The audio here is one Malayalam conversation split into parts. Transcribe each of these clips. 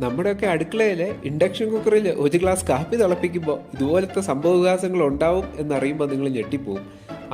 നമ്മുടെയൊക്കെ അടുക്കളയിൽ ഇൻഡക്ഷൻ കുക്കറിൽ ഒരു ഗ്ലാസ് കാപ്പി തിളപ്പിക്കുമ്പോൾ ഇതുപോലത്തെ സംഭവവികാസങ്ങൾ ഉണ്ടാവും എന്നറിയുമ്പോൾ നിങ്ങൾ ഞെട്ടിപ്പോവും.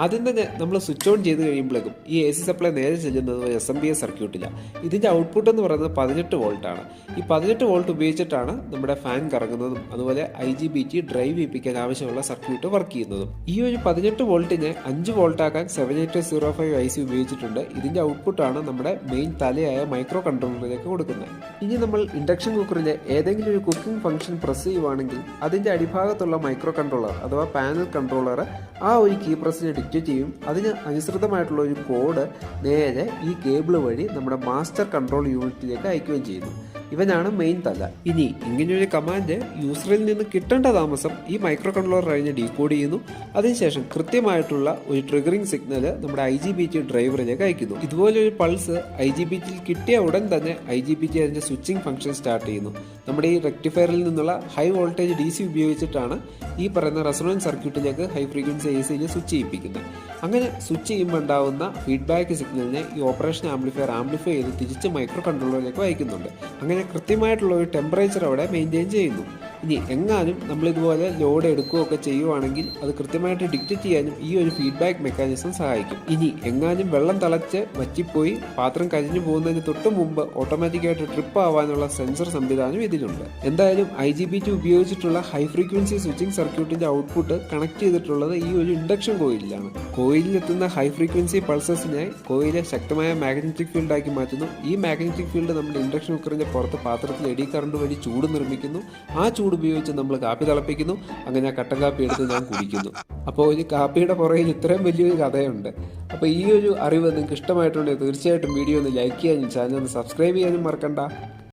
ആദ്യം തന്നെ നമ്മൾ സ്വിച്ച് ഓൺ ചെയ്ത് കഴിയുമ്പോഴേക്കും ഈ എ സി സപ്ലൈ നേരെ ചെല്ലുന്നത് എസ് എം ബി എസ് സർക്യൂട്ടിലാണ് ഇതിന്റെ ഔട്ട്പുട്ട് എന്ന് പറയുന്നത് പതിനെട്ട് വോൾട്ടാണ് ഈ പതിനെട്ട് വോൾട്ട് ഉപയോഗിച്ചിട്ടാണ് നമ്മുടെ ഫാൻ കറങ്ങുന്നതും അതുപോലെ I G B T drive ചെയ്യിപ്പിക്കാൻ ആവശ്യമുള്ള സർക്യൂട്ട് വർക്ക് ചെയ്യുന്നതും. ഈ ഒരു പതിനെട്ട് വോൾട്ടിനെ അഞ്ച് വോൾട്ടാക്കാൻ seven eight zero five I C ഉപയോഗിച്ചിട്ടുണ്ട്. ഇതിന്റെ ഔട്ട്പുട്ടാണ് നമ്മുടെ മെയിൻ തലയായ മൈക്രോ കൺട്രോളറിലേക്ക് കൊടുക്കുന്നത്. ഇനി നമ്മൾ ഇൻഡക്ഷൻ കുക്കറിലെ ഏതെങ്കിലും ഒരു കുക്കിംഗ് ഫംഗ്ഷൻ പ്രസ് ചെയ്യുവാണെങ്കിൽ അതിന്റെ അടിഭാഗത്തുള്ള മൈക്രോ കൺട്രോളർ അഥവാ പാനൽ കൺട്രോളർ ആ ഒരു കീ പ്രസ്സിനെ ഡിക്റ്റേറ്റ് ചെയ്യും. അതിന് അനുസൃതമായിട്ടുള്ള ഒരു കോഡ് നേരെ ഈ കേബിൾ വഴി നമ്മുടെ മാസ്റ്റർ കൺട്രോൾ യൂണിറ്റിലേക്ക് അയക്കുകയും ചെയ്യുന്നു. ഇവനാണ് മെയിൻ തല. ഇനി ഇങ്ങനെയൊരു കമാൻഡ് യൂസറിൽ നിന്ന് കിട്ടേണ്ട താമസം ഈ മൈക്രോ കൺട്രോളർ കഴിഞ്ഞ് ഡീകോഡ് ചെയ്യുന്നു. അതിനുശേഷം കൃത്യമായിട്ടുള്ള ഒരു ട്രിഗറിംഗ് സിഗ്നൽ നമ്മുടെ ഐ ജി ബി ടി ഡ്രൈവറിലേക്ക് അയക്കുന്നു. ഇതുപോലെ ഒരു പൾസ് ഐ ജി ബി ടിയിൽ കിട്ടിയ ഉടൻ തന്നെ ഐ ജി ബി ടി അതിന്റെ സ്വിച്ചിങ് ഫംഗ്ഷൻ സ്റ്റാർട്ട് ചെയ്യുന്നു. നമ്മുടെ ഈ റെക്ടിഫയറിൽ നിന്നുള്ള ഹൈ വോൾട്ടേജ് ഡി സി ഉപയോഗിച്ചിട്ടാണ് ഈ പറയുന്ന റെസൊണൻസ് സർക്യൂട്ടിലേക്ക് ഹൈ ഫ്രീക്വൻസി എ സിയിൽ സ്വിച്ച് ചെയ്യിപ്പിക്കുന്നത്. അങ്ങനെ സ്വിച്ച് ചെയ്യുമ്പോൾ ഉണ്ടാവുന്ന ഫീഡ്ബാക്ക് സിഗ്നലിനെ ഈ ഓപ്പറേഷൻ ആംപ്ലിഫയർ ആംപ്ലിഫൈ ചെയ്ത് തിരിച്ച് മൈക്രോ കൺട്രോളറിലേക്ക് അയക്കുന്നുണ്ട് അങ്ങനെ കൃത്യമായിട്ടുള്ള ഒരു ടെമ്പറേച്ചർ അവിടെ മെയിന്റെയിൻ ചെയ്യുന്നു. ഇനി എങ്ങാനും നമ്മളിതുപോലെ ലോഡ് എടുക്കുകയൊക്കെ ചെയ്യുവാണെങ്കിൽ അത് കൃത്യമായിട്ട് ഡിക്റ്റേറ്റ് ചെയ്യാനും ഈ ഒരു ഫീഡ്ബാക്ക് മെക്കാനിസം സഹായിക്കും. ഇനി എങ്ങാനും വെള്ളം തിളച്ച് വറ്റിപ്പോയി പാത്രം കരിഞ്ഞു പോകുന്നതിന് തൊട്ട് മുമ്പ് ഓട്ടോമാറ്റിക്കായിട്ട് ട്രിപ്പ് ആവാനുള്ള സെൻസർ സംവിധാനം ഇതിലുണ്ട്. എന്തായാലും ഐ ജി ബി ടി ഉപയോഗിച്ചിട്ടുള്ള ഹൈ ഫ്രീക്വൻസി സ്വിച്ചിങ് സർക്യൂട്ടിന്റെ ഔട്ട്പുട്ട് കണക്ട് ചെയ്തിട്ടുള്ളത് ഈ ഒരു ഇൻഡക്ഷൻ കോയിലിലാണ് കോയിലിലെത്തുന്ന ഹൈ ഫ്രീക്വൻസി പൾസസിനായി കോയിലെ ശക്തമായ മാഗ്നറ്റിക് ഫീൽഡ് ആക്കി മാറ്റുന്നു. ഈ മാഗ്നറ്റിക് ഫീൽഡ് നമ്മുടെ ഇൻഡക്ഷൻ കുക്കറിന്റെ പുറത്ത് പാത്രത്തിൽ എഡി കറണ്ട് വഴി ചൂട് നിർമ്മിക്കുന്നു. ആ ചൂട് ഉപയോഗിച്ച് നമ്മൾ കാപ്പി തിളപ്പിക്കുന്നു. അങ്ങനെ ആ കട്ടൻ കാപ്പി എടുത്ത് ഞാൻ കുടിക്കുന്നു. അപ്പോൾ ഈ കാപ്പിയുടെ പുറകിൽ ഇത്രയും വലിയൊരു കഥയുണ്ട്. അപ്പോൾ ഈ ഒരു അറിവ് നിങ്ങൾക്ക് ഇഷ്ടമായിട്ടുണ്ടെങ്കിൽ തീർച്ചയായിട്ടും വീഡിയോ ഒന്ന് ലൈക്ക് ചെയ്യാനും ചാനൽ ഒന്ന് സബ്സ്ക്രൈബ് ചെയ്യാനും മറക്കണ്ട.